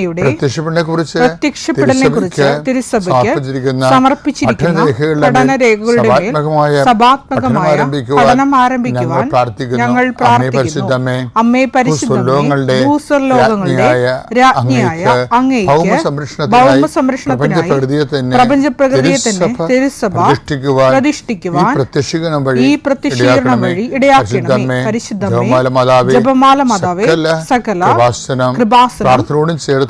അമ്മയുടെ പ്രത്യക്ഷപ്പെടനെ കുറിച്ച് പ്രത്യക്ഷപ്പെടലിനെ കുറിച്ച് തിരുസഭയ്ക്ക് സമർപ്പിച്ചിരിക്കുന്ന പഠന പഠനരേഖകളുടെ സഭാത്മകമായ പഠനം ആരംഭിക്കുവാൻ ഞങ്ങൾ പ്രാർത്ഥിക്കുന്നു. അമ്മേ ഭൂസ്വർലോകങ്ങളുടെ രാജ്ഞിയായ അങ്ങേക്ക് അങ്ങേക്ക് ഭൗമ സംരക്ഷണത്തിനായി ഭൗമ സംരക്ഷണത്തിനായി തന്നെ തിരുസഭ പ്രതിഷ്ഠിക്കുവാൻ ഈ പ്രത്യക്ഷീകരണം വഴി ഇടയാക്കണമേ. പരിശുദ്ധമേ ജപമാല മാതാവേ സകല കൃപാസനം കൃപാസനം പ്രാർത്ഥനയോടും ചേർത്ത്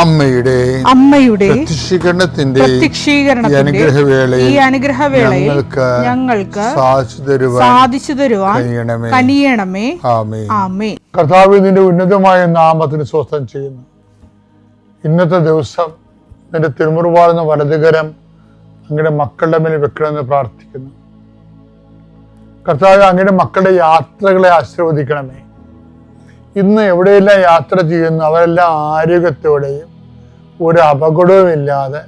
അമ്മയുടെ അമ്മയുടെ പ്രത്യക്ഷീകരണത്തിന്റെ അനുഗ്രഹവേളയിൽ ഈ അനുഗ്രഹവേളയിൽ ഞങ്ങൾക്ക് സാധിച്ചു തരുവാൻ കനിയണമേ. ആമേ കർത്താവ് നിന്റെ ഉന്നതമായ നാമത്തിന് സ്വസ്ഥം ചെയ്യുന്നു. ഇന്നത്തെ ദിവസം നിന്റെ തിരുമുറുവാളുന്ന വലതുകരം അങ്ങയുടെ മക്കളുടെ മേൽ വെക്കണമെന്ന് പ്രാർത്ഥിക്കുന്നു. കർത്താവ് അങ്ങയുടെ മക്കളുടെ യാത്രകളെ ആശീർവദിക്കണമേ. ഇന്ന് എവിടെയെല്ലാം യാത്ര ചെയ്യുന്നു അവരെല്ലാം ആരോഗ്യത്തോടെയും ഒരു അപകടവും ഇല്ലാതെ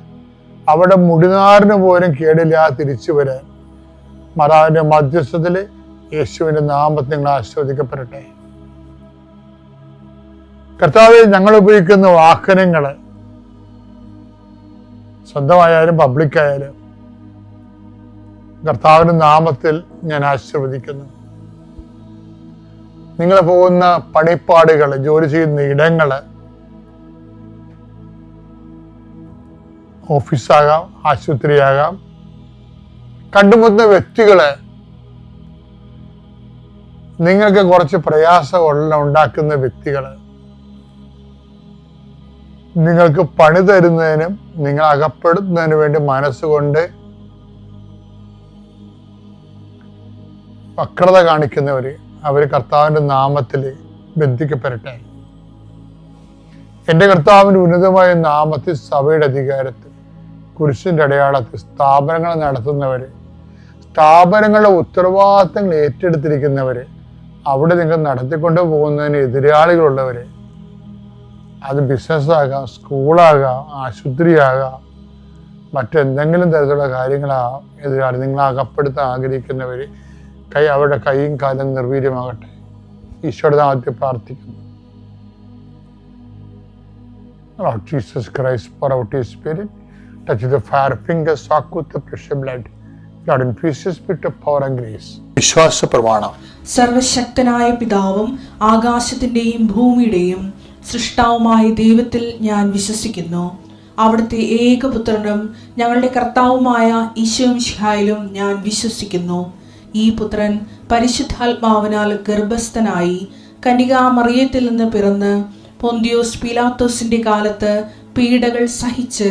അവിടെ മുടിനാറിന് പോലും കേടില്ലാതെ തിരിച്ചു വരാൻ. മറാവിന്റെ മധ്യസ്ഥത്തിൽ യേശുവിന്റെ നാമത്തെ നിങ്ങൾ ആസ്വദിക്കപ്പെടട്ടെ കർത്താവ് ഞങ്ങൾ ഉപയോഗിക്കുന്ന വാഹനങ്ങൾ സ്വന്തമായാലും പബ്ലിക്കായാലും കർത്താവിന്റെ നാമത്തിൽ ഞാൻ ആശീർവദിക്കുന്നു. നിങ്ങൾ പോകുന്ന പണിപ്പാടുകൾ ജോലി ചെയ്യുന്ന ഇടങ്ങൾ ഓഫീസാകാം ആശുപത്രിയാകാം. കണ്ടുമുട്ടുന്ന വ്യക്തികളെ നിങ്ങൾക്ക് കുറച്ച് പ്രയാസമുള്ള ഉണ്ടാക്കുന്ന വ്യക്തികൾ നിങ്ങൾക്ക് പണി തരുന്നതിനും നിങ്ങൾ അകപ്പെടുന്നതിനു വേണ്ടി മനസ്സുകൊണ്ട് വക്രത കാണിക്കുന്നവര് അവർ കർത്താവിന്റെ നാമത്തിൽ ബന്ധിക്കപ്പെടട്ടെ. എന്റെ കർത്താവിന്റെ ഉന്നതമായ നാമത്തിൽ സഭയുടെ അധികാരത്തിൽ കുരിശിന്റെ അടയാളത്തിൽ സ്ഥാപനങ്ങൾ നടത്തുന്നവർ സ്ഥാപനങ്ങളുടെ ഉത്തരവാദിത്തങ്ങൾ ഏറ്റെടുത്തിരിക്കുന്നവർ അവിടെ നിങ്ങൾ നടത്തിക്കൊണ്ട് പോകുന്നതിന് എതിരാളികളുള്ളവർ അത് ബിസിനസ്സാകാം സ്കൂളാകാം ആശുപത്രിയാകാം മറ്റെന്തെങ്കിലും തരത്തിലുള്ള കാര്യങ്ങളാകാം എതിരാളി. നിങ്ങൾ അകപ്പെടുത്താൻ ആഗ്രഹിക്കുന്നവർ കൈ അവരുടെ കൈയും കാലും നിർവീര്യമാകട്ടെ. ആദ്യ പ്രാർത്ഥിക്കുന്നു. Lord Jesus Christ, pour out touch the fire finger, soak with the precious blood. God infuses with of power and grace. വിശ്വാസ പ്രമാണം സർവശക്തനായ പിതാവും ആകാശത്തിന്റെയും ഭൂമിയുടെയും സൃഷ്ടാവുമായ ദൈവത്തിൽ ഞാൻ വിശ്വസിക്കുന്നു അവിടുത്തെ ഏകപുത്രനും ഞങ്ങളുടെ കർത്താവുമായ ഈശോമിഷിഹായിലും ഞാൻ വിശ്വസിക്കുന്നു ഈ പുത്രൻ പരിശുദ്ധാത്മാവിനാൽ ഗർഭസ്ഥനായി കനികാമറിയത്തിൽ നിന്ന് പിറന്ന് പൊന്തിയോസ് പീലാത്തോസിന്റെ കാലത്ത് പീഡകൾ സഹിച്ച്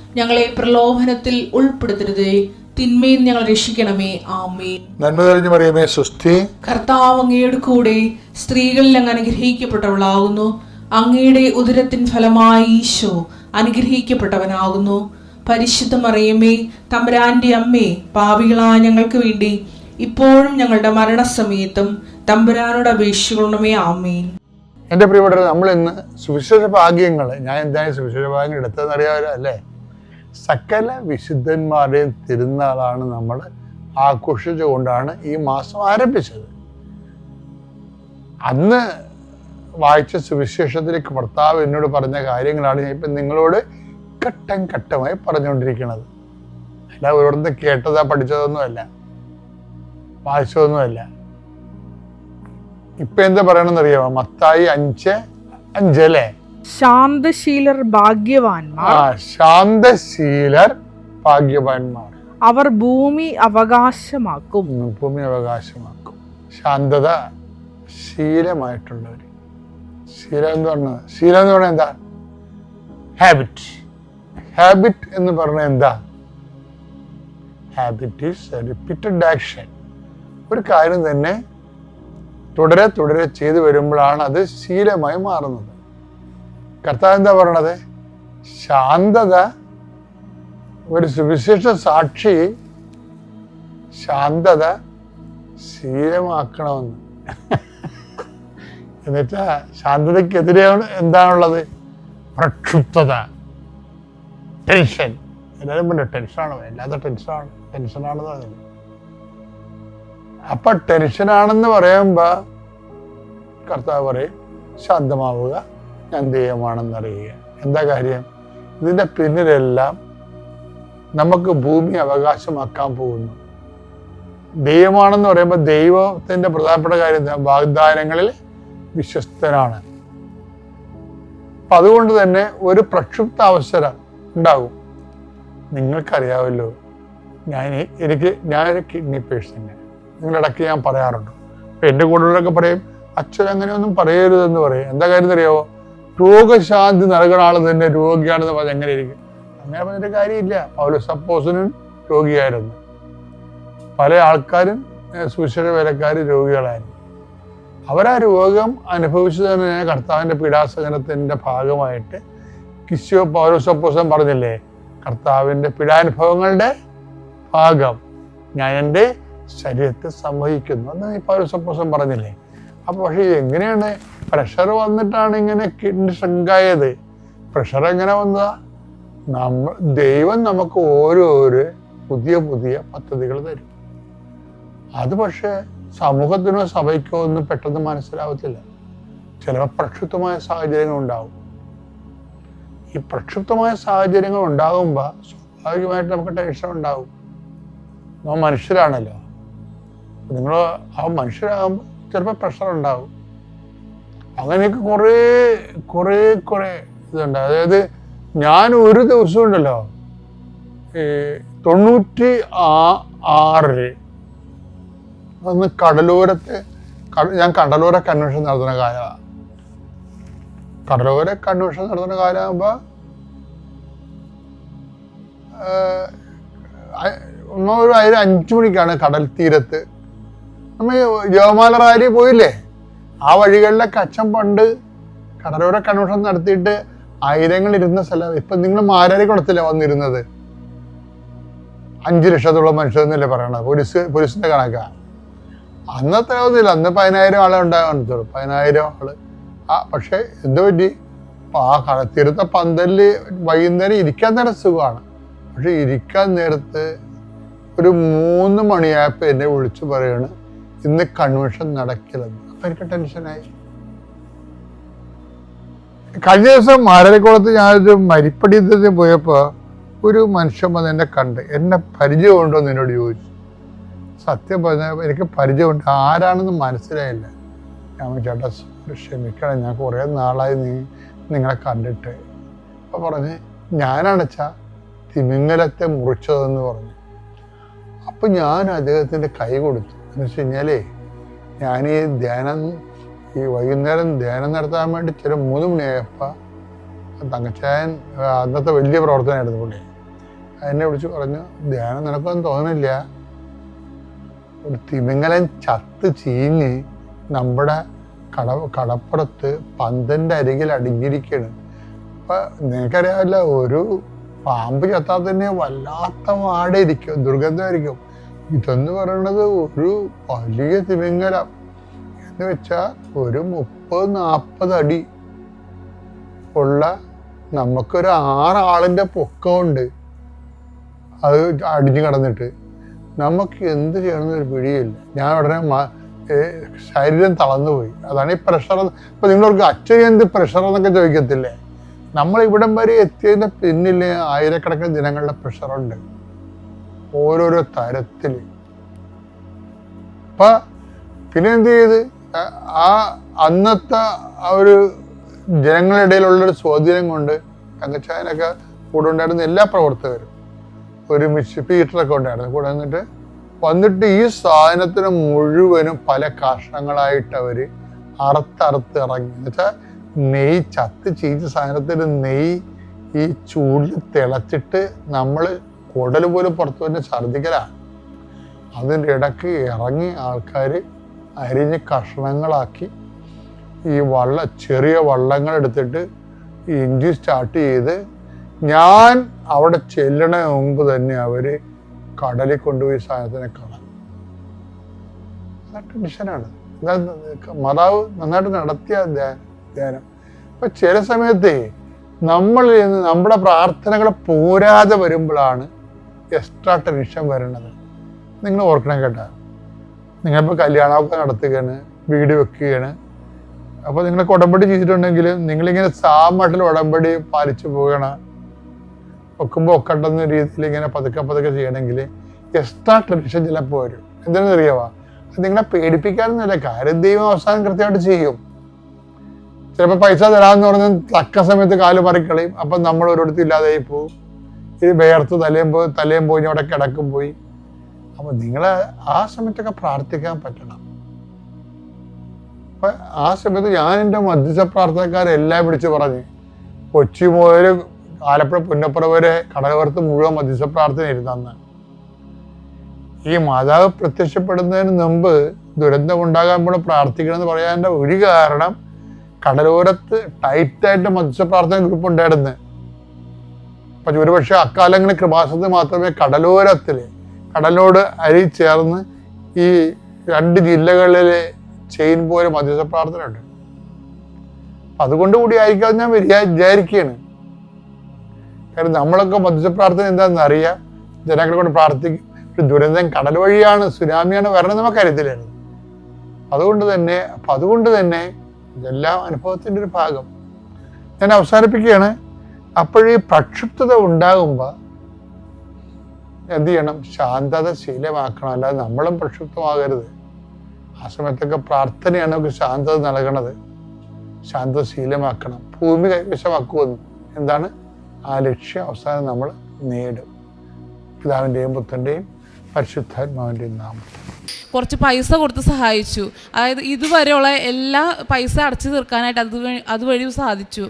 ഞങ്ങളെ പ്രലോഭനത്തിൽ ഉൾപ്പെടുത്തരുതേ. തിന്മയിൽ ഞങ്ങൾ രക്ഷിക്കണമേ. ആമേൻ. നന്മ തെളിഞ്ഞു പറയുമേ സുസ്ഥി കർത്താവ് അങ്ങയുടെ കൂടെ സ്ത്രീകളിൽ അങ്ങ് അനുഗ്രഹിക്കപ്പെട്ടവളാകുന്നു. അങ്ങയുടെ ഉദരത്തിൻ ഫലമായി ഈശോ അനുഗ്രഹിക്കപ്പെട്ടവനാകുന്നു. പരിശുദ്ധ മറിയമ്മേ തമ്പുരാന്റെ അമ്മേ പാവികളായ ഞങ്ങൾക്ക് വേണ്ടി ഇപ്പോഴും ഞങ്ങളുടെ മരണസമയത്തും തമ്പുരാനോട് അപേക്ഷിക്കണമേ. ആമേൻ. എന്റെ പ്രിയപ്പെട്ടവർ നമ്മൾ ഇന്ന് സുവിശേഷ ഭാഗ്യങ്ങൾ ഞാൻ എന്താണ് സുവിശേഷ ഭാഗ്യങ്ങൾ എടുത്തതെന്ന് അറിയാമല്ലോ അല്ലേ? സകല വിശുദ്ധന്മാരുടെയും തിരുനാളാണ് നമ്മൾ ആഘോഷിച്ചുകൊണ്ടാണ് ഈ മാസം ആരംഭിച്ചത്. അന്ന് വായിച്ച സുവിശേഷത്തിലേക്ക് ഭർത്താവ് എന്നോട് പറഞ്ഞ കാര്യങ്ങളാണ് ഞാൻ ഇപ്പം നിങ്ങളോട് ഘട്ടം ഘട്ടമായി പറഞ്ഞുകൊണ്ടിരിക്കുന്നത്. അല്ല ഒരിടത്ത് കേട്ടതാ പഠിച്ചതൊന്നുമല്ല വായിച്ചതൊന്നുമല്ല ഇപ്പൊ എന്താ പറയണമെന്ന് അറിയാമോ മത്തായി അഞ്ച് അഞ്ചല്ലേ ശാന്തശീലർ ഭാഗ്യവാന്മാർ. ശാന്തശീലർ ഭാഗ്യവാന്മാർ. അവർ ഭൂമി അവകാശമാക്കും. ഭൂമി അവകാശമാക്കും. ശാന്തത ശീലമായിട്ടുള്ളവർ ശീലം എന്ന് പറഞ്ഞത് ശീലം എന്ന് പറഞ്ഞാൽ എന്താ? ഹാബിറ്റ് ഹാബിറ്റ് എന്ന് പറഞ്ഞാൽ എന്താ? ഹാബിറ്റ് ഈസ് റിപ്പീറ്റഡ് ആക്ഷൻ ഒരു കാര്യം തന്നെ തുടരെ തുടരെ ചെയ്തു വരുമ്പോഴാണ് അത് ശീലമായി മാറുന്നത്. കർത്താവ് എന്താ പറയണത്? ശാന്തത ഒരു സുവിശേഷ സാക്ഷി ശാന്തത ശീലമാക്കണമെന്ന്. എന്നുവെച്ചാ ശാന്തതക്കെതിരെ എന്താണുള്ളത്? പ്രക്ഷുബ്ധത. ടെൻഷൻ. എല്ലാവരും പറഞ്ഞു ടെൻഷനാണ്. വല്ലാത്ത ടെൻഷനാണ്. ടെൻഷനാണെന്ന് പറയുന്നത് അപ്പൊ ടെൻഷനാണെന്ന് പറയുമ്പോ കർത്താവ് പറയും ശാന്തമാവുക. ഞാൻ ദൈവമാണെന്ന് അറിയുക എന്താ കാര്യം? ഇതിന്റെ പിന്നിലെല്ലാം നമുക്ക് ഭൂമി അവകാശമാക്കാൻ പോകുന്നു. ദൈവമാണെന്ന് പറയുമ്പോൾ ദൈവത്തിന്റെ പ്രധാനപ്പെട്ട കാര്യം? വാഗ്ദാനങ്ങളിൽ വിശ്വസ്തനാണ്. അപ്പം അതുകൊണ്ട് തന്നെ ഒരു പ്രക്ഷുബ്ധ അവസരം ഉണ്ടാകും. നിങ്ങൾക്കറിയാമല്ലോ ഞാൻ എനിക്ക് ഞാനൊരു കിഡ്നി പേഷ്യന്റ് നിങ്ങളിടയ്ക്ക് ഞാൻ പറയാറുണ്ട്. എന്റെ എന്റെ കൂടെയുള്ളവരൊക്കെ പറയും അച്ഛൻ അങ്ങനെയൊന്നും പറയരുതെന്ന് പറയും. എന്താ കാര്യം അറിയാവോ? രോഗശാന്തി ആൾ തന്നെ രോഗിയാണെന്ന് പറഞ്ഞാൽ എങ്ങനെ ഇരിക്കും അങ്ങനെ പറഞ്ഞിട്ട് കാര്യമില്ല. പൗല സപ്പോസിനും രോഗിയായിരുന്നു. പല ആൾക്കാരും സുവിശേഷ വേലക്കാർ രോഗികളായിരുന്നു. അവരാ രോഗം അനുഭവിച്ചു തന്നെ കർത്താവിന്റെ പീഡാസഹനത്തിന്റെ ഭാഗമായിട്ട് കിശോ പൗരസപ്പോസം പറഞ്ഞില്ലേ കർത്താവിന്റെ പീഡാനുഭവങ്ങളുടെ ഭാഗം ഞാൻ എന്റെ ശരീരത്തെ സംവഹിക്കുന്നു എന്ന് പൗരസപ്പോസം പറഞ്ഞില്ലേ. അപ്പോൾ പക്ഷേ എങ്ങനെയാണ് പ്രഷർ വന്നിട്ടാണ് ഇങ്ങനെ കിഡ്നി ഷ്രിങ്കായത് പ്രഷർ എങ്ങനെ വന്നതാ? നമ്മ ദൈവം നമുക്ക് ഓരോരോ പുതിയ പുതിയ പദ്ധതികൾ തരും. അത് പക്ഷേ സമൂഹത്തിനോ സഭയ്ക്കോ ഒന്നും പെട്ടെന്ന് മനസ്സിലാവത്തില്ല. ചിലപ്പോൾ പ്രക്ഷുപ്തമായ സാഹചര്യങ്ങൾ ഉണ്ടാവും. ഈ പ്രക്ഷുപ്തമായ സാഹചര്യങ്ങൾ ഉണ്ടാകുമ്പോൾ സ്വാഭാവികമായിട്ട് നമുക്ക് ടെൻഷൻ ഉണ്ടാവും. നമ്മൾ മനുഷ്യരാണല്ലോ. നിങ്ങൾ ആ മനുഷ്യരാകുമ്പോൾ ചിലപ്പോൾ പ്രഷർ ഉണ്ടാവും. അങ്ങനെയൊക്കെ കുറേ കുറേ കുറേ ഇതുണ്ട്. അതായത് ഞാൻ ഒരു ദിവസം ഉണ്ടല്ലോ തൊണ്ണൂറ്റി ആ ആറിൽ അന്ന് കടലോരത്തെ കട- ഞാൻ കടലോര കൺവെൻഷൻ നടത്തുന്ന കാലമാണ് കടലോര കൺവെൻഷൻ നടത്തുന്ന കാലമാകുമ്പോൾ ഒന്നോ ഒരു അഞ്ചു മണിക്കാണ് കടൽ തീരത്ത്. നമ്മൾ ജവമാല റാലി പോയില്ലേ? ആ വഴികളിലൊക്കെ അച്ഛൻ പണ്ട് കടലോര കൺവെൻഷൻ നടത്തിയിട്ട് ആയിരങ്ങൾ ഇരുന്ന സ്ഥലം. ഇപ്പൊ നിങ്ങൾ മാരാരി കുളത്തില്ല വന്നിരുന്നത്. അഞ്ചു ലക്ഷത്തോളം മനുഷ്യരെന്നല്ലേ പറയണത്? പോലീസ് പോലീസിന്റെ കണക്കാ. അന്നത്ര ഒന്നുമില്ല. അന്ന് പതിനായിരം ആളെ ഉണ്ടാകാൻ പതിനായിരം ആൾ. ആ പക്ഷെ എന്ത് പറ്റി? ആ കടത്തീരത്തെ പന്തലിൽ വൈകുന്നേരം ഇരിക്കാൻ നേരം സുഖമാണ്. പക്ഷെ ഇരിക്കാൻ നേരത്ത് ഒരു മൂന്ന് മണിയായപ്പോൾ എന്നെ വിളിച്ചു പറയാണ് ഇന്ന് കൺവെൻഷൻ നടക്കില്ലെന്ന്. എനിക്ക് ടെൻഷനായി. കഴിഞ്ഞ ദിവസം മാരരക്കുളത്ത് ഞാനൊരു മരിപ്പടിയത്തിൽ പോയപ്പോ പോയപ്പോൾ ഒരു മനുഷ്യൻ വന്ന് എന്നെ കണ്ട്. എന്നെ പരിചയമുണ്ടോ എന്ന് എന്നോട് ചോദിച്ചു. സത്യം പറഞ്ഞ എനിക്ക് പരിചയമുണ്ട്. ആരാണെന്ന് മനസ്സിലായില്ല. ഞാൻ ചേട്ടാ ക്ഷമിക്കണം. ഞാൻ കുറേ നാളായി നീ നിങ്ങളെ കണ്ടിട്ട്. അപ്പോൾ പറഞ്ഞ് ഞാനടച്ച തിമിങ്ങലത്തെ മുറിച്ചതെന്ന് പറഞ്ഞു. അപ്പം ഞാൻ അദ്ദേഹത്തിന്റെ കൈ കൊടുത്തു. എന്ന് വെച്ച് കഴിഞ്ഞാലേ ഞാൻ ഈ ധ്യാനം ഈ വൈകുന്നേരം ധ്യാനം നടത്താൻ വേണ്ടി ചില മൂന്ന് മണിയായപ്പോൾ തങ്കച്ചായൻ അന്നത്തെ വലിയ പ്രവർത്തനമായിരുന്നു പുള്ളി. എന്നെ വിളിച്ച് പറഞ്ഞു ധ്യാനം നടക്കാൻ തോന്നുന്നില്ല. ഒരു തിമിങ്ങലൻ ചത്ത് ചീഞ്ഞ് നമ്മുടെ കട കടപ്പുറത്ത് പന്തന്റെ അരികിൽ അടിഞ്ഞിരിക്കുകയാണ് അപ്പൊ നിനക്കറിയാവില്ല ഒരു പാമ്പ് ചത്താൽ തന്നെ വല്ലാത്ത വാടായിരിക്കും ദുർഗന്ധമായിരിക്കും. ഇതെന്ന് പറയുന്നത് ഒരു വലിയ തിമിംഗലം. എന്ന് വെച്ചാൽ ഒരു മുപ്പത് നാൽപ്പത് അടി ഉള്ള നമുക്കൊരു ആറാളിന്റെ പൊക്കമുണ്ട്. അത് അടിഞ്ഞു കടന്നിട്ട്. നമുക്ക് എന്ത് ചെയ്യണമെന്ന് ഒരു പിടിയില്ല. ഞാൻ ഉടനെ ശരീരം തളർന്നു പോയി. അതാണ് ഈ പ്രഷർ ഇപ്പൊ നിങ്ങൾക്ക് അച്ഛൻ എന്ത് പ്രഷർ എന്നൊക്കെ ചോദിക്കത്തില്ലേ? നമ്മൾ ഇവിടം വരെ എത്തിയതിന്റെ പിന്നിൽ ആയിരക്കണക്കിന് ജനങ്ങളുടെ പ്രഷറുണ്ട് ഓരോരോ തരത്തിൽ അപ്പൊ പിന്നെ എന്ത് ചെയ്ത്? ആ- അന്നത്തെ ആ ഒരു ജനങ്ങളുടെ ഇടയിലുള്ളൊരു സ്വാധീനം കൊണ്ട് തങ്കച്ചായനൊക്കെ കൂടെ ഉണ്ടായിരുന്ന എല്ലാ പ്രവർത്തകരും ഒരുമിച്ച് പീറ്ററൊക്കെ ഉണ്ടായിരുന്നു. കൂടെ നിന്നിട്ട് വന്നിട്ട് ഈ സാധനത്തിന് മുഴുവനും പല കഷ്ണങ്ങളായിട്ട് അവർ അറുത്തറുത്ത് ഇറങ്ങി. എന്നുവെച്ചാൽ നെയ് ചത്ത് ചീച്ച സാധനത്തിന് നെയ് ഈ ചൂടിൽ തിളച്ചിട്ട് നമ്മൾ കുടൽ പോലും പുറത്തു തന്നെ ഛർദ്ദിക്കലാണ് അതിന്റെ ഇടയ്ക്ക് ഇറങ്ങി ആൾക്കാർ അരിഞ്ഞ് കഷ്ണങ്ങളാക്കി ഈ വള്ള ചെറിയ വള്ളങ്ങൾ എടുത്തിട്ട് ഇഞ്ചി സ്റ്റാർട്ട് ചെയ്ത് ഞാൻ അവിടെ ചെല്ലണ മുമ്പ് തന്നെ അവർ കടലിൽ കൊണ്ടുപോയി സാധനത്തിനെ കളഞ്ഞു. ടെൻഷനാണ് മാതാവ് നന്നായിട്ട് നടത്തിയ ധ്യാ- ധ്യാനം. അപ്പൊ ചില സമയത്തെ നമ്മൾ നമ്മുടെ പ്രാർത്ഥനകൾ പോരാതെ വരുമ്പോഴാണ് എക്സ്ട്രാ ടെൻഷൻ വരണത് നിങ്ങൾ ഓർക്കണം കേട്ടാ. നിങ്ങളിപ്പോൾ കല്യാണമൊക്കെ നടത്തുകയാണ് വീട് വെക്കുകയാണ്. അപ്പോൾ നിങ്ങൾ ഉടമ്പടി ചെയ്തിട്ടുണ്ടെങ്കിൽ നിങ്ങളിങ്ങനെ സാമട്ടിൽ ഉടമ്പടി പാലിച്ചു പോകണം വെക്കുമ്പോൾ ഒക്കണ്ടെന്ന രീതിയിൽ ഇങ്ങനെ പതുക്കെ പതുക്കെ ചെയ്യണമെങ്കിൽ എക്സ്ട്രാ ടെൻഷൻ ചിലപ്പോൾ വരും. എന്താണെന്ന് അറിയാവാ? അത് നിങ്ങളെ പേടിപ്പിക്കാനൊന്നുമില്ല. കാര്യം ദൈവം അവസാനം കൃത്യമായിട്ട് ചെയ്യും. ചിലപ്പോൾ പൈസ തരാമെന്ന് പറഞ്ഞ് തക്ക സമയത്ത് കാൽ മറിക്കളയും. അപ്പം നമ്മൾ ഒരിടത്തും ഇല്ലാതായി പോകും ഇത് വേർത്ത് തലയും പോയി തലയും പോയി അവിടെ കിടക്കും പോയി. അപ്പം നിങ്ങൾ ആ സമയത്തൊക്കെ പ്രാർത്ഥിക്കാൻ പറ്റണം. അപ്പൊ ആ സമയത്ത് ഞാൻ എന്റെ മധ്യസ്ഥ പ്രാർത്ഥനക്കാരെല്ലാം വിളിച്ച് പറഞ്ഞു കൊച്ചി മുതൽ ആലപ്പുഴ പുന്നപ്പുറ വരെ കടലോരത്ത് മുഴുവൻ മധ്യസ്ഥ പ്രാർത്ഥന ഇരുന്നാണ് ഈ മാതാവ് പ്രത്യക്ഷപ്പെടുന്നതിന് മുമ്പ് ദുരന്തം ഉണ്ടാകാൻ പോണ പ്രാർത്ഥിക്കണം എന്ന് പറയാന്റെ ഒരു കാരണം കടലോരത്ത് ടൈറ്റായിട്ട് മധ്യസ്ഥ പ്രാർത്ഥന ഗ്രൂപ്പ് ഉണ്ടായിരുന്നു. അപ്പൊ ഒരുപക്ഷെ അക്കാലങ്ങളിൽ കൃപാസനത്തിൽ മാത്രമേ കടലോരത്തിൽ കടലോട് അരി ചേർന്ന് ഈ രണ്ട് ജില്ലകളിലെ ചെയിൻ പോലെ മധ്യസ്ഥ പ്രാർത്ഥന ഉണ്ട്. അതുകൊണ്ട് കൂടി ആയിരിക്കാം ഞാൻ വിചാ- വിചാരിക്കുകയാണ് കാരണം നമ്മളൊക്കെ മധ്യസ്ഥ പ്രാർത്ഥന എന്താണെന്ന് അറിയാം. ജനങ്ങളെ കൊണ്ട് പ്രാർത്ഥിക്കും. ഒരു ദുരന്തം കടൽ വഴിയാണ് സുനാമിയാണ് വരണം നമുക്കറിയത്തില്ലായിരുന്നു അതുകൊണ്ട് തന്നെ അപ്പൊ അതുകൊണ്ട് തന്നെ ഇതെല്ലാം അനുഭവത്തിന്റെ ഒരു ഭാഗം. ഞാൻ അവസാനിപ്പിക്കുകയാണ്. അപ്പോഴീ പ്രക്ഷുബ്ധത ഉണ്ടാകുമ്പോൾ എന്ത് ചെയ്യണം ശാന്തത ശീലമാക്കണം. അല്ലാതെ നമ്മളും പ്രക്ഷുബ്ധമാകരുത്. ആ സമയത്തൊക്കെ പ്രാർത്ഥനയാണ് നമുക്ക് ശാന്തത നൽകണത്. ശാന്തത ശീലമാക്കണം. ഭൂമി കൈവശമാക്കുമെന്ന്. എന്താണ്? ആ ലക്ഷ്യം അവസാനം നമ്മൾ നേടും. പിതാവിന്റെയും പുത്രന്റെയും പരിശുദ്ധാത്മാവിന്റെയും നാമം. കുറച്ച് പൈസ കൊടുത്ത് സഹായിച്ചു. അതായത് ഇതുവരെയുള്ള എല്ലാ പൈസ അടച്ചു തീർക്കാനായിട്ട് അത് വഴി- അതുവഴി സാധിച്ചു.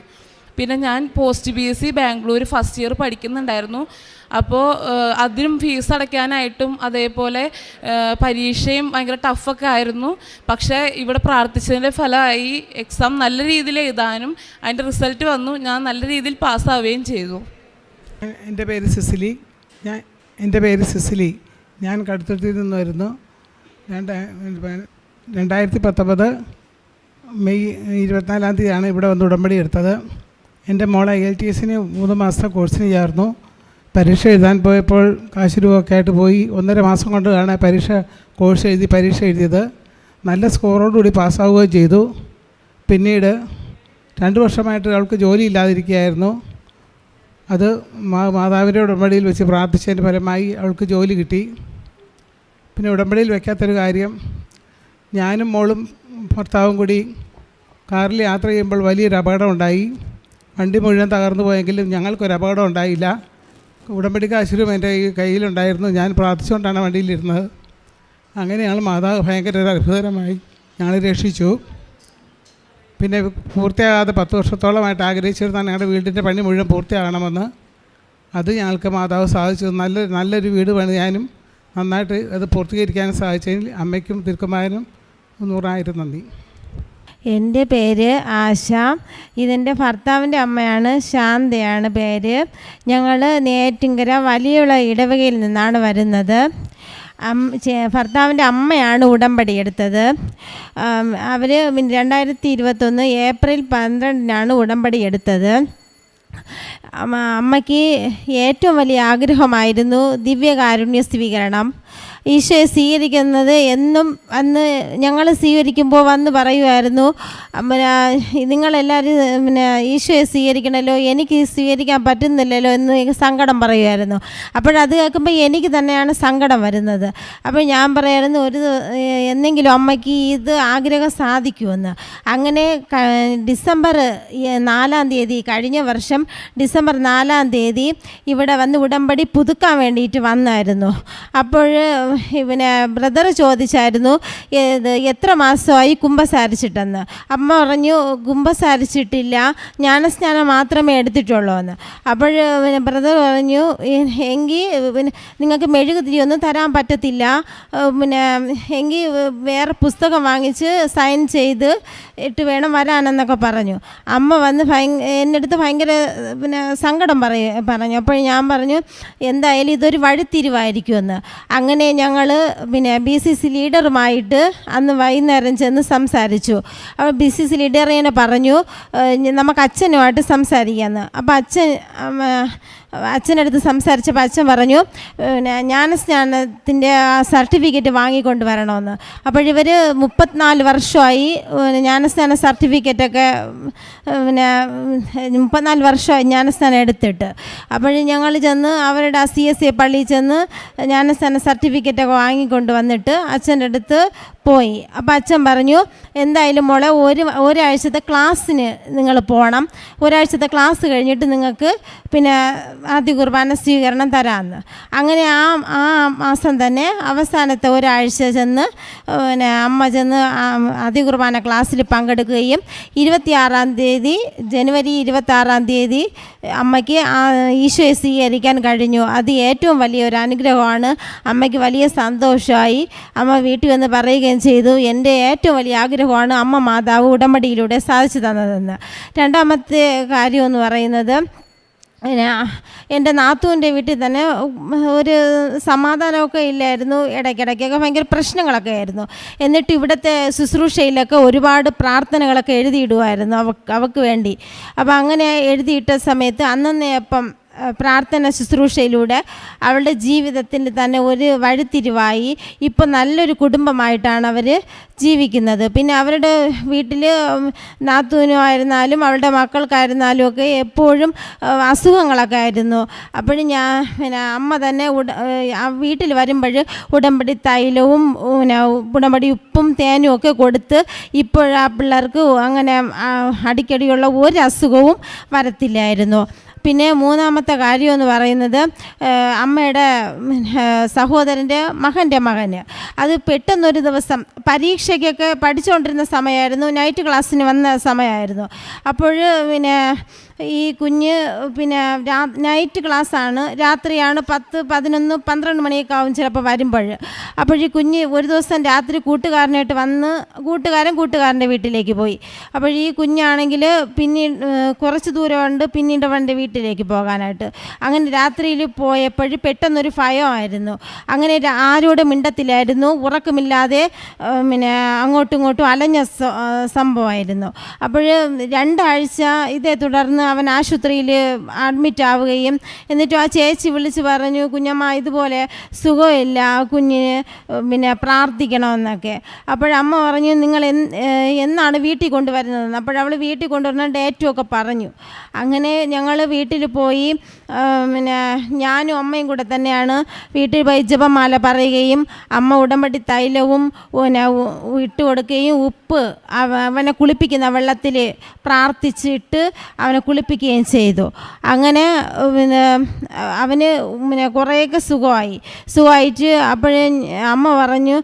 പിന്നെ ഞാൻ post B S C Bangalore first year പഠിക്കുന്നുണ്ടായിരുന്നു. അപ്പോൾ അതിനും ഫീസ് അടയ്ക്കാനായിട്ടും അതേപോലെ പരീക്ഷയും ഭയങ്കര ടഫൊക്കെ ആയിരുന്നു. പക്ഷേ ഇവിടെ പ്രാർത്ഥിച്ചതിന്റെ ഫലമായി എക്സാം നല്ല രീതിയിൽ എഴുതാനും അതിന്റെ റിസൾട്ട് വന്നു. ഞാൻ നല്ല രീതിയിൽ പാസ്സാവുകയും ചെയ്തു. എന്റെ പേര് സിസിലി. ഞാൻ എന്റെ പേര് സിസിലി. ഞാൻ കടുത്തുരുത്തിയിൽ നിന്ന് വരുന്നു. രണ്ട് രണ്ടായിരത്തി പത്തൊമ്പത് മെയ് ഇരുപത്തിനാലാം തീയതിയാണ് ഇവിടെ വന്ന് ഉടമ്പടി എടുത്തത്. എന്റെ മോൾ ഐ എൽ ടി എസിന് മൂന്ന് മാസത്തെ കോഴ്സിന് ചേർന്നു. പരീക്ഷ എഴുതാൻ പോയപ്പോൾ കാശ് രൂപമൊക്കെ ആയിട്ട് പോയി. ഒന്നര മാസം കൊണ്ടാണ് പരീക്ഷ കോഴ്സ് എഴുതി പരീക്ഷ എഴുതിയത്. നല്ല സ്കോറോടുകൂടി പാസ്സാവുകയും ചെയ്തു. പിന്നീട് രണ്ട് വർഷമായിട്ട് അവൾക്ക് ജോലി ഇല്ലാതിരിക്കുകയായിരുന്നു അത് മാ മാതാവിന്റെ ഉടമ്പടിയിൽ വെച്ച് പ്രാർത്ഥിച്ചതിന്റെ ഫലമായി അവൾക്ക് ജോലി കിട്ടി. പിന്നെ ഉടമ്പടിയിൽ വെക്കാത്തൊരു കാര്യം ഞാനും മോളും ഭർത്താവും കൂടി കാറിൽ യാത്ര ചെയ്യുമ്പോൾ വലിയൊരു അപകടം ഉണ്ടായി. വണ്ടി മുഴുവൻ തകർന്നു പോയെങ്കിലും ഞങ്ങൾക്കൊരു അപകടം ഉണ്ടായില്ല. ഉടമ്പടി കാശുരും എന്റെ ഈ കയ്യിലുണ്ടായിരുന്നു. ഞാൻ പ്രാർത്ഥിച്ചുകൊണ്ടാണ് വണ്ടിയിലിരുന്നത്. അങ്ങനെ ഞങ്ങൾ മാതാവ് ഭയങ്കര ഒരു അത്ഭുതകരമായി ഞങ്ങൾ രക്ഷിച്ചു. പിന്നെ പൂർത്തിയാകാതെ പത്ത് വർഷത്തോളമായിട്ട് ആഗ്രഹിച്ചിരുന്ന ഞങ്ങളുടെ വീടിന്റെ പണി മുഴുവൻ പൂർത്തിയാകണമെന്ന് അത് ഞങ്ങൾക്ക് മാതാവ് സാധിച്ചു. നല്ല നല്ലൊരു വീട് പണിയാനും നന്നായിട്ട് അത് പൂർത്തീകരിക്കാനും സാധിച്ചതിൽ അമ്മയ്ക്കും തിരുക്കുമാരനും നൂറായിരം നന്ദി. എന്റെ പേര് ആശ. ഇതെന്റെ ഭർത്താവിന്റെ അമ്മയാണ്. ശാന്തയാണ് പേര്. ഞങ്ങൾ നേറ്റിങ്കര വലിയുള്ള ഇടവകയിൽ നിന്നാണ് വരുന്നത്. ഭർത്താവിന്റെ അമ്മയാണ് ഉടമ്പടി എടുത്തത്. അവർ രണ്ടായിരത്തി ഇരുപത്തൊന്ന് ഏപ്രിൽ പന്ത്രണ്ടിനാണ് ഉടമ്പടി എടുത്തത്. അമ്മയ്ക്ക് ഏറ്റവും വലിയ ആഗ്രഹമായിരുന്നു ദിവ്യകാരുണ്യ സ്വീകരണം ഈശോയെ സ്വീകരിക്കുന്നത് എന്നും അന്ന് ഞങ്ങൾ സ്വീകരിക്കുമ്പോൾ വന്ന് പറയുമായിരുന്നു പിന്നെ നിങ്ങളെല്ലാവരും പിന്നെ ഈശോയെ സ്വീകരിക്കണമല്ലോ എനിക്ക് സ്വീകരിക്കാൻ പറ്റുന്നില്ലല്ലോ എന്ന് സങ്കടം പറയുമായിരുന്നു. അപ്പോഴത് കേൾക്കുമ്പോൾ എനിക്ക് തന്നെയാണ് സങ്കടം വരുന്നത്. അപ്പോൾ ഞാൻ പറയായിരുന്നു ഒരു എന്നെങ്കിലും അമ്മയ്ക്ക് ഇത് ആഗ്രഹം സാധിക്കുമെന്ന്. അങ്ങനെ ഡിസംബർ നാലാം തീയതി കഴിഞ്ഞ വർഷം ഡിസംബർ നാലാം തീയതി ഇവിടെ വന്ന് ഉടമ്പടി പുതുക്കാൻ വേണ്ടിയിട്ട് വന്നായിരുന്നു. അപ്പോൾ പിന്നെ ബ്രദർ ചോദിച്ചായിരുന്നു എത്ര മാസമായി കുംഭസാരിച്ചിട്ടെന്ന് അമ്മ പറഞ്ഞു കുംഭസാരിച്ചിട്ടില്ല ജ്ഞാനസ്നാനം മാത്രമേ എടുത്തിട്ടുള്ളൂ എന്ന് അപ്പോൾ പിന്നെ ബ്രദർ പറഞ്ഞു "എ- എങ്കിൽ പിന്നെ നിങ്ങൾക്ക് മെഴുകുതിരിയൊന്നും തരാൻ പറ്റത്തില്ല. പിന്നെ എങ്കിൽ വേറെ പുസ്തകം വാങ്ങിച്ച് സൈൻ ചെയ്ത് ഇട്ട് വേണം വരാനെന്നൊക്കെ പറഞ്ഞു. അമ്മ വന്ന് ഭയങ്കര എന്റെ അടുത്ത് ഭയങ്കര പിന്നെ സങ്കടം പറയ പറഞ്ഞു. അപ്പോൾ ഞാൻ പറഞ്ഞു എന്തായാലും ഇതൊരു വഴിത്തിരിവായിരിക്കുമെന്ന്. അങ്ങനെ ഞങ്ങൾ പിന്നെ ബി സി സി ലീഡറുമായിട്ട് അന്ന് വൈകുന്നേരം ചെന്ന് സംസാരിച്ചു. അപ്പോൾ ബി സി സി ലീഡർ ഇങ്ങനെ പറഞ്ഞു നമുക്ക് അച്ഛനുമായിട്ട് സംസാരിക്കാമെന്ന് അപ്പോൾ അച്ഛൻ അച്ഛനടുത്ത് സംസാരിച്ചപ്പോൾ അച്ഛൻ പറഞ്ഞു പിന്നെ ജ്ഞാനസ്നാനത്തിന്റെ ആ സർട്ടിഫിക്കറ്റ് വാങ്ങിക്കൊണ്ട് വരണമെന്ന് അപ്പോഴിവർ മുപ്പത്തിനാല് വർഷമായി ജ്ഞാനസ്നാന സർട്ടിഫിക്കറ്റൊക്കെ പിന്നെ മുപ്പത്തിനാല് വർഷമായി ജ്ഞാനസ്നാനം എടുത്തിട്ട്. അപ്പോൾ ഞങ്ങൾ ചെന്ന് അവരുടെ ആ സി എസ് എ പള്ളിയിൽ ചെന്ന് ജ്ഞാനസ്നാന സർട്ടിഫിക്കറ്റൊക്കെ വാങ്ങിക്കൊണ്ട് വന്നിട്ട് അച്ഛന്റെ അടുത്ത് പോയി. അപ്പം അച്ഛൻ പറഞ്ഞു എന്തായാലും മോളെ ഒരു ഒരാഴ്ചത്തെ ക്ലാസ്സിന് നിങ്ങൾ പോകണം ഒരാഴ്ചത്തെ ക്ലാസ് കഴിഞ്ഞിട്ട് നിങ്ങൾക്ക് പിന്നെ ആദ്യ കുർബാന സ്വീകരണം തരാമെന്ന്. അങ്ങനെ ആ ആ മാസം തന്നെ അവസാനത്തെ ഒരാഴ്ച ചെന്ന് പിന്നെ അമ്മ ചെന്ന് ആദ്യ കുർബാന ക്ലാസ്സിൽ പങ്കെടുക്കുകയും ഇരുപത്തിയാറാം തീയതി ജനുവരി ഇരുപത്താറാം തീയതി അമ്മയ്ക്ക് ഈശോയെ സ്വീകരിക്കാൻ കഴിഞ്ഞു. അത് ഏറ്റവും വലിയൊരു അനുഗ്രഹമാണ്. അമ്മയ്ക്ക് വലിയ സന്തോഷമായി. അമ്മ വീട്ടിൽ വന്ന് പറയുകയും ചെയ്തു. എന്റെ ഏറ്റവും വലിയ ആഗ്രഹമാണ് അമ്മ മാതാവ് ഉടമ്പടിയിലൂടെ സാധിച്ചു തന്നതെന്ന്. രണ്ടാമത്തെ കാര്യം എന്ന് പറയുന്നത് പിന്നെ എന്റെ നാത്തൂന്റെ വീട്ടിൽ തന്നെ ഒരു സമാധാനമൊക്കെ ഇല്ലായിരുന്നു. ഇടയ്ക്കിടയ്ക്കൊക്കെ ഭയങ്കര പ്രശ്നങ്ങളൊക്കെ ആയിരുന്നു. എന്നിട്ട് ഇവിടുത്തെ ശുശ്രൂഷയിലൊക്കെ ഒരുപാട് പ്രാർത്ഥനകളൊക്കെ എഴുതിയിടുമായിരുന്നു അവക്ക് അവൾക്ക് വേണ്ടി. അപ്പോൾ അങ്ങനെ എഴുതിയിട്ട സമയത്ത് അന്നേ അപ്പം പ്രാർത്ഥന ശുശ്രൂഷയിലൂടെ അവളുടെ ജീവിതത്തിന് തന്നെ ഒരു വഴിത്തിരിവായി ഇപ്പോൾ നല്ലൊരു കുടുംബമായിട്ടാണ് അവർ ജീവിക്കുന്നത്. പിന്നെ അവരുടെ വീട്ടിൽ നാത്തൂനുമായിരുന്നാലും അവളുടെ മക്കൾക്കായിരുന്നാലും ഒക്കെ എപ്പോഴും അസുഖങ്ങളൊക്കെ ആയിരുന്നു. അപ്പോഴും ഞാൻ പിന്നെ അമ്മ തന്നെ ഉട വീട്ടിൽ വരുമ്പോൾ ഉടമ്പടി തൈലവും പിന്നെ ഉടമ്പടി ഉപ്പും തേനും ഒക്കെ കൊടുത്ത് ഇപ്പോഴാ പിള്ളേർക്ക് അങ്ങനെ അടിക്കടിയുള്ള ഒരു അസുഖവും വരത്തില്ലായിരുന്നു. പിന്നെ മൂന്നാമത്തെ കാര്യം എന്ന് പറയുന്നത് അമ്മയുടെ സഹോദരന്റെ മകന്റെ മകന്. അത് പെട്ടെന്നൊരു ദിവസം പരീക്ഷയ്ക്കൊക്കെ പഠിച്ചുകൊണ്ടിരുന്ന സമയമായിരുന്നു നൈറ്റ് ക്ലാസ്സിന് വന്ന സമയമായിരുന്നു. അപ്പോൾ പിന്നെ ഈ കുഞ്ഞ് പിന്നെ നൈറ്റ് ക്ലാസ്സാണ് രാത്രിയാണ് പത്ത് പതിനൊന്ന് പന്ത്രണ്ട് മണിയൊക്കെ ആവും ചിലപ്പോൾ വരുമ്പോൾ. അപ്പോഴീ കുഞ്ഞ് ഒരു ദിവസം രാത്രി കൂട്ടുകാരനായിട്ട് വന്ന് കൂട്ടുകാരൻ കൂട്ടുകാരന്റെ വീട്ടിലേക്ക് പോയി. അപ്പോഴീ കുഞ്ഞാണെങ്കിൽ പിന്നീട് കുറച്ച് ദൂരമുണ്ട് പിന്നീട് അവന്റെ വീട്ടിലേക്ക് പോകാനായിട്ട്. അങ്ങനെ രാത്രിയിൽ പോയപ്പോൾ പെട്ടെന്നൊരു ഭയമായിരുന്നു. അങ്ങനെ ആരോടും മിണ്ടത്തില്ലായിരുന്നു. ഉറക്കമില്ലാതെ പിന്നെ അങ്ങോട്ടും ഇങ്ങോട്ടും അലഞ്ഞ സംഭവമായിരുന്നു. അപ്പോൾ രണ്ടാഴ്ച ഇതേ തുടർന്ന് അവൻ ആശുപത്രിയിൽ അഡ്മിറ്റ് ആവുകയും എന്നിട്ട് ആ ചേച്ചി വിളിച്ച് പറഞ്ഞു കുഞ്ഞമ്മ ഇതുപോലെ സുഖമില്ല കുഞ്ഞിന് പിന്നെ പ്രാർത്ഥിക്കണമെന്നൊക്കെ. അപ്പോഴമ്മ പറഞ്ഞു നിങ്ങൾ എന്ന് എന്നാണ് വീട്ടിൽ കൊണ്ടുവരുന്നതെന്ന്? അപ്പോഴവൾ വീട്ടിൽ കൊണ്ടുവരുന്ന ഡേറ്റും ഒക്കെ പറഞ്ഞു. അങ്ങനെ ഞങ്ങൾ വീട്ടിൽ പോയി പിന്നെ ഞാനും അമ്മയും കൂടെ തന്നെയാണ് വീട്ടിൽ പോയി പറയുകയും അമ്മ ഉടമ്പടി തൈലവും പിന്നെ ഇട്ട് കൊടുക്കുകയും ഉപ്പ് അവനെ കുളിപ്പിക്കുന്ന വെള്ളത്തിൽ പ്രാർത്ഥിച്ചിട്ട് അവനെ കുളി കുളിപ്പിക്കുകയും ചെയ്തു. അങ്ങനെ പിന്നെ അവന് പിന്നെ കുറേയൊക്കെ സുഖമായി. സുഖമായിട്ട് അപ്പോഴേ അമ്മ പറഞ്ഞു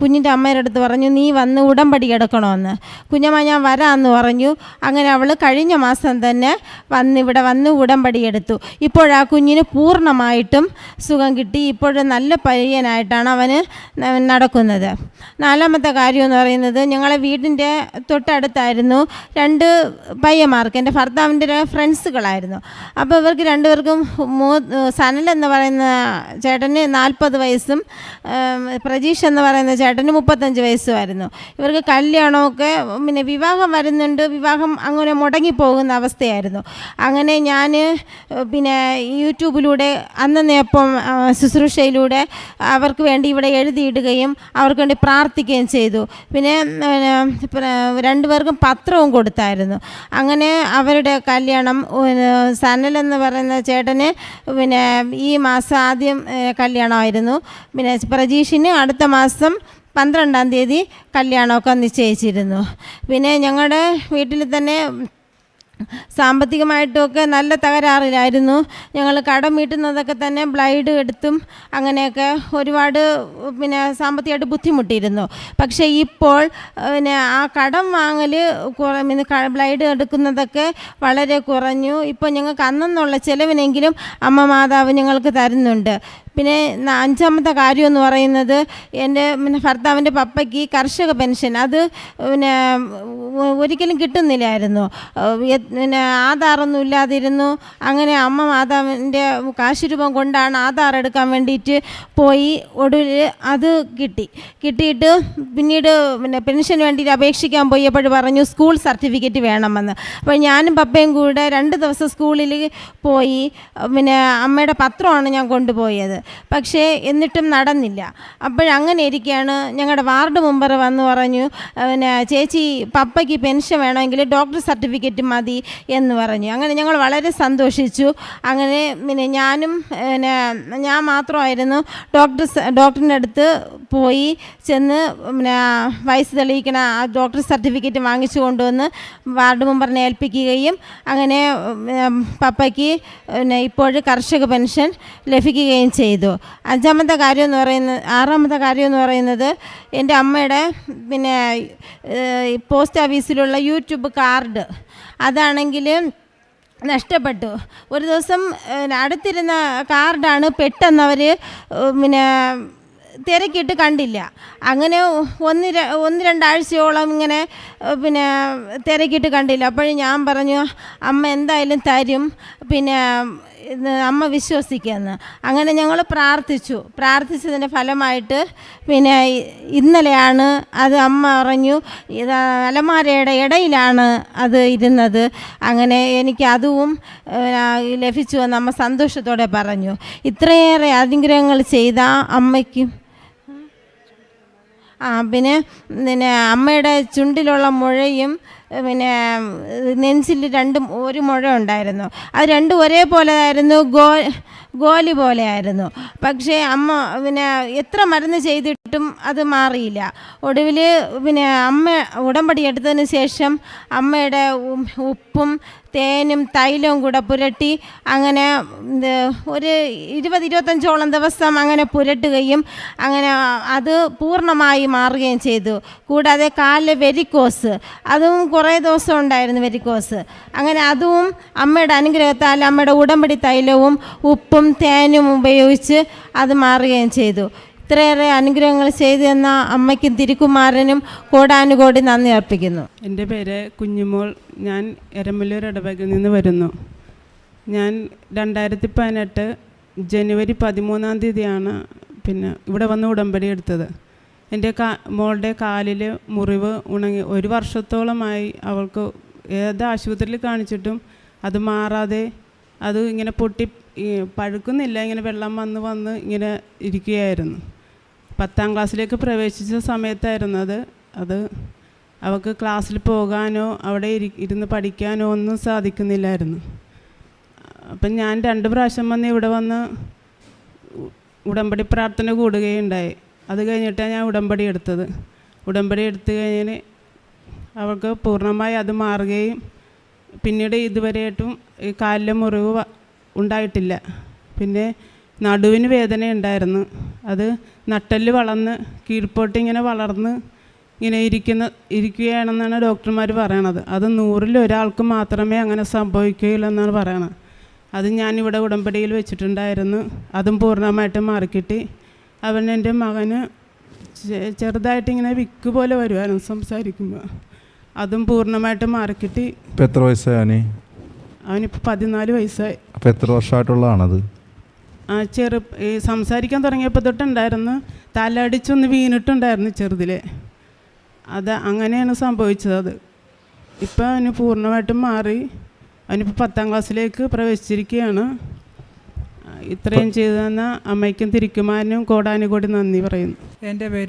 കുഞ്ഞിന്റെ അമ്മയുടെ അടുത്ത് പറഞ്ഞു നീ വന്ന് ഉടമ്പടി എടുക്കണമെന്ന്. കുഞ്ഞമ്മ ഞാൻ വരാമെന്ന് പറഞ്ഞു. അങ്ങനെ അവൾ കഴിഞ്ഞ മാസം തന്നെ വന്ന് ഇവിടെ വന്ന് ഉടമ്പടി എടുത്തു. ഇപ്പോഴാ കുഞ്ഞിന് പൂർണമായിട്ടും സുഖം കിട്ടി. ഇപ്പോഴും നല്ല പയ്യനായിട്ടാണ് അവന് നടക്കുന്നത്. നാലാമത്തെ കാര്യം എന്ന് പറയുന്നത് ഞങ്ങളെ വീടിന്റെ തൊട്ടടുത്തായിരുന്നു രണ്ട് പയ്യന്മാർക്ക് എന്റെ ഭർത്താവിന്റെ ഫ്രണ്ട്സുകളായിരുന്നു. അപ്പോൾ ഇവർക്ക് രണ്ടുപേർക്കും മൂ സനൽ എന്ന് പറയുന്ന ചേട്ടന് നാൽപ്പത് വയസ്സും പ്രജീഷ് എന്ന് പറയുന്ന ചേട്ടന് മുപ്പത്തഞ്ച് വയസ്സുമായിരുന്നു ഇവർക്ക് കല്യാണമൊക്കെ പിന്നെ വിവാഹം വരുന്നുണ്ട്. വിവാഹം അങ്ങനെ മുടങ്ങിപ്പോകുന്ന അവസ്ഥയായിരുന്നു. അങ്ങനെ ഞാൻ പിന്നെ യൂട്യൂബിലൂടെ അന്നേപ്പം ശുശ്രൂഷയിലൂടെ അവർക്ക് വേണ്ടി ഇവിടെ എഴുതിയിടുകയും അവർക്ക് വേണ്ടി പ്രാർത്ഥിക്കുകയും ചെയ്തു. പിന്നെ രണ്ടുപേർക്കും പത്രവും കൊടുത്തായിരുന്നു. അങ്ങനെ അവരുടെ കല്യാണം സനൽ എന്ന് പറയുന്ന ചേട്ടന് പിന്നെ ഈ മാസം ആദ്യം കല്യാണമായിരുന്നു. പിന്നെ പ്രജീഷിന് അടുത്ത മാസം പന്ത്രണ്ടാം തീയതി കല്യാണമൊക്കെ നിശ്ചയിച്ചിരുന്നു. പിന്നെ ഞങ്ങളുടെ വീട്ടിൽ തന്നെ സാമ്പത്തികമായിട്ടൊക്കെ നല്ല തകരാറിലായിരുന്നു. ഞങ്ങൾ കടം വീട്ടുന്നതൊക്കെ തന്നെ ബ്ലൈഡ് എടുത്തും അങ്ങനെയൊക്കെ ഒരുപാട് പിന്നെ സാമ്പത്തികമായിട്ട് ബുദ്ധിമുട്ടിയിരുന്നു. പക്ഷേ ഇപ്പോൾ പിന്നെ ആ കടം വാങ്ങൽ ബ്ലൈഡ് എടുക്കുന്നതൊക്കെ വളരെ കുറഞ്ഞു. ഇപ്പോൾ ഞങ്ങൾക്ക് അന്നെന്നുള്ള ചിലവിനെങ്കിലും അമ്മ മാതാവ് ഞങ്ങൾക്ക് തരുന്നുണ്ട്. പിന്നെ അഞ്ചാമത്തെ കാര്യം എന്ന് പറയുന്നത് എന്റെ പിന്നെ ഭർത്താവിന്റെ പപ്പയ്ക്ക് കർഷക പെൻഷൻ. അത് പിന്നെ ഒരിക്കലും കിട്ടുന്നില്ലായിരുന്നു. പിന്നെ ആധാറൊന്നും ഇല്ലാതിരുന്നു. അങ്ങനെ അമ്മ മാതാവിന്റെ കാശ് രൂപം കൊണ്ടാണ് ആധാർ എടുക്കാൻ വേണ്ടിയിട്ട് പോയി ഒടുവിൽ അത് കിട്ടി. കിട്ടിയിട്ട് പിന്നീട് പിന്നെ പെൻഷൻ വേണ്ടിയിട്ട് അപേക്ഷിക്കാൻ പോയപ്പോൾ പറഞ്ഞു സ്കൂൾ സർട്ടിഫിക്കറ്റ് വേണമെന്ന്. അപ്പോൾ ഞാനും പപ്പയും കൂടെ രണ്ട് ദിവസം സ്കൂളിൽ പോയി. പിന്നെ അമ്മയുടെ പത്രമാണ് ഞാൻ കൊണ്ടുപോയത്. പക്ഷേ എന്നിട്ടും നടന്നില്ല. അപ്പോഴങ്ങനെ ഇരിക്കുകയാണ്. ഞങ്ങളുടെ വാർഡ് മെമ്പർ വന്ന് പറഞ്ഞു പിന്നെ ചേച്ചി പപ്പയ്ക്ക് പെൻഷൻ വേണമെങ്കിൽ ഡോക്ടർ സർട്ടിഫിക്കറ്റ് മതി എന്ന് പറഞ്ഞു. അങ്ങനെ ഞങ്ങൾ വളരെ സന്തോഷിച്ചു. അങ്ങനെ പിന്നെ ഞാനും പിന്നെ ഞാൻ മാത്രമായിരുന്നു ഡോക്ടർ ഡോക്ടറിന്റെ അടുത്ത് പോയി ചെന്ന് പിന്നെ വയസ്സ് തെളിയിക്കണ ആ ഡോക്ടർ സർട്ടിഫിക്കറ്റ് വാങ്ങിച്ചു കൊണ്ടുവന്ന് വാർഡ് മെമ്പറിനെ ഏൽപ്പിക്കുകയും അങ്ങനെ പപ്പയ്ക്ക് പിന്നെ ഇപ്പോഴും കർഷക പെൻഷൻ ലഭിക്കുകയും ചെയ്തു. അഞ്ചാമത്തെ കാര്യം എന്ന് പറയുന്നത് ആറാമത്തെ കാര്യം എന്ന് പറയുന്നത് എന്റെ അമ്മയുടെ പിന്നെ പോസ്റ്റ് ഓഫീസിലുള്ള യൂട്യൂബ് കാർഡ് അതാണെങ്കിൽ നഷ്ടപ്പെട്ടു. ഒരു ദിവസം അടുത്തിരുന്ന കാർഡാണ് പെട്ടെന്ന് അവർ പിന്നെ തിരക്കിയിട്ട് കണ്ടില്ല. അങ്ങനെ ഒന്ന് ഒന്ന് രണ്ടാഴ്ചയോളം ഇങ്ങനെ പിന്നെ തിരക്കിയിട്ട് കണ്ടില്ല. അപ്പോഴും ഞാൻ പറഞ്ഞു അമ്മ എന്തായാലും തരും. പിന്നെ അമ്മ വിശ്വസിക്കുമെന്ന് അങ്ങനെ ഞങ്ങൾ പ്രാർത്ഥിച്ചു. പ്രാർത്ഥിച്ചതിന്റെ ഫലമായിട്ട് പിന്നെ ഇന്നലെയാണ് അത് അമ്മ പറഞ്ഞു ഇത് അലമാരയുടെ ഇടയിലാണ് അത് ഇരുന്നത്. അങ്ങനെ എനിക്ക് അതും ലഭിച്ചു എന്ന് അമ്മ സന്തോഷത്തോടെ പറഞ്ഞു. ഇത്രയേറെ അനുഗ്രഹങ്ങൾ ചെയ്ത അമ്മയ്ക്കും. ആ പിന്നെ പിന്നെ അമ്മയുടെ ചുണ്ടിലുള്ള മുഴയും പിന്നെ നെൻസിൽ രണ്ടും ഒരു മുഴ ഉണ്ടായിരുന്നു. അത് രണ്ടും ഒരേപോലെ ആയിരുന്നു ഗോ ഗോലി പോലെയായിരുന്നു. പക്ഷേ അമ്മ പിന്നെ എത്ര മരുന്ന് ചെയ്തിട്ടും അത് മാറിയില്ല. ഒടുവിൽ പിന്നെ അമ്മ ഉടമ്പടി എടുത്തതിന് ശേഷം അമ്മയുടെ ഉപ്പും തേനും തൈലവും കൂടെ പുരട്ടി അങ്ങനെ ഒരു ഇരുപത് ഇരുപത്തഞ്ചോളം ദിവസം അങ്ങനെ പുരട്ടുകയും അങ്ങനെ അത് പൂർണമായി മാറുകയും ചെയ്തു. കൂടാതെ കാലിൽ വെരിക്കോസ് അതും കുറേ ദിവസം ഉണ്ടായിരുന്നു വെരിക്കോസ്. അങ്ങനെ അതും അമ്മയുടെ അനുഗ്രഹത്താൽ അമ്മയുടെ ഉടമ്പടി തൈലവും ഉപ്പും തേനും ഉപയോഗിച്ച് അത് മാറുകയും ചെയ്തു. ഇത്രയേറെ അനുഗ്രഹങ്ങൾ ചെയ്തു തന്ന അമ്മയ്ക്കും തിരുക്കുമാരനും കോടാനുകോടി നന്ദി അർപ്പിക്കുന്നു. എന്റെ പേര് കുഞ്ഞുമോൾ. ഞാൻ എരമല്ലൂർ ഇടവകയിൽ നിന്ന് വരുന്നു. ഞാൻ രണ്ടായിരത്തി പതിനെട്ട് ജനുവരി പതിമൂന്നാം തീയതിയാണ് പിന്നെ ഇവിടെ വന്ന് ഉടമ്പടി എടുത്തത്. എന്റെ കാ മോളുടെ കാലിൽ മുറിവ് ഉണങ്ങി ഒരു വർഷത്തോളമായി അവൾക്ക് ഏത് ആശുപത്രിയിൽ കാണിച്ചിട്ടും അത് മാറാതെ അത് ഇങ്ങനെ പൊട്ടി പഴുക്കുന്നില്ല ഇങ്ങനെ വെള്ളം വന്ന് വന്ന് ഇങ്ങനെ ഇരിക്കുകയായിരുന്നു. പത്താം ക്ലാസ്സിലേക്ക് പ്രവേശിച്ച സമയത്തായിരുന്നു അത്. അത് അവൾക്ക് ക്ലാസ്സിൽ പോകാനോ അവിടെ ഇരി ഇരുന്ന് പഠിക്കാനോ ഒന്നും സാധിക്കുന്നില്ലായിരുന്നു. അപ്പം ഞാൻ രണ്ട് പ്രാവശ്യം വന്ന് ഇവിടെ വന്ന് ഉടമ്പടി പ്രാർത്ഥന കൂടുകയുണ്ടായി. അത് കഴിഞ്ഞിട്ടാണ് ഞാൻ ഉടമ്പടി എടുത്തത്. ഉടമ്പടി എടുത്തു കഴിഞ്ഞാൽ അവൾക്ക് പൂർണമായി അത് മാറുകയും പിന്നീട് ഇതുവരെയായിട്ടും ഈ കാലിലെ മുറിവ് ഉണ്ടായിട്ടില്ല. പിന്നെ നടുവിന് വേദന ഉണ്ടായിരുന്നു അത് നട്ടൽ വളർന്ന് കീഴ്പോട്ട് ഇങ്ങനെ വളർന്ന് ഇങ്ങനെ ഇരിക്കുന്ന ഇരിക്കുകയാണെന്നാണ് ഡോക്ടർമാർ പറയണത്. അത് നൂറിൽ ഒരാൾക്ക് മാത്രമേ അങ്ങനെ സംഭവിക്കുകയുള്ളൂ എന്നാണ് പറയണത്. അത് ഞാനിവിടെ ഉടമ്പടിയിൽ വെച്ചിട്ടുണ്ടായിരുന്നു. അതും പൂർണമായിട്ട് മാറിക്കിട്ടി. അവൻ എന്റെ മകന് ചെറുതായിട്ടിങ്ങനെ ചെറുതായിട്ട് ഇങ്ങനെ വിക്ക് പോലെ വരുമായിരുന്നു സംസാരിക്കുമ്പോൾ അതും പൂർണമായിട്ട് മാറിക്കിട്ടി. എത്ര വയസ്സായി അവനിപ്പോൾ പതിനാല് വയസ്സായി. അപ്പോൾ എത്ര വർഷമായിട്ടുള്ളതാണത്? ചെറു ഈ സംസാരിക്കാൻ തുടങ്ങിയപ്പോൾ തൊട്ടുണ്ടായിരുന്നു തലടിച്ചൊന്ന് വീണിട്ടുണ്ടായിരുന്നു ചെറുതിലെ. അത് അങ്ങനെയാണ് സംഭവിച്ചത് അത്. ഇപ്പം അവന് പൂർണമായിട്ടും മാറി അവനിപ്പോൾ പത്താം ക്ലാസ്സിലേക്ക് പ്രവേശിച്ചിരിക്കുകയാണ്. ഇത്രയും ചെയ്തു തന്ന അമ്മയ്ക്കും തിരിക്കുമാരനും കോടാനുകോടി നന്ദി പറയുന്നു. എന്റെ പേര്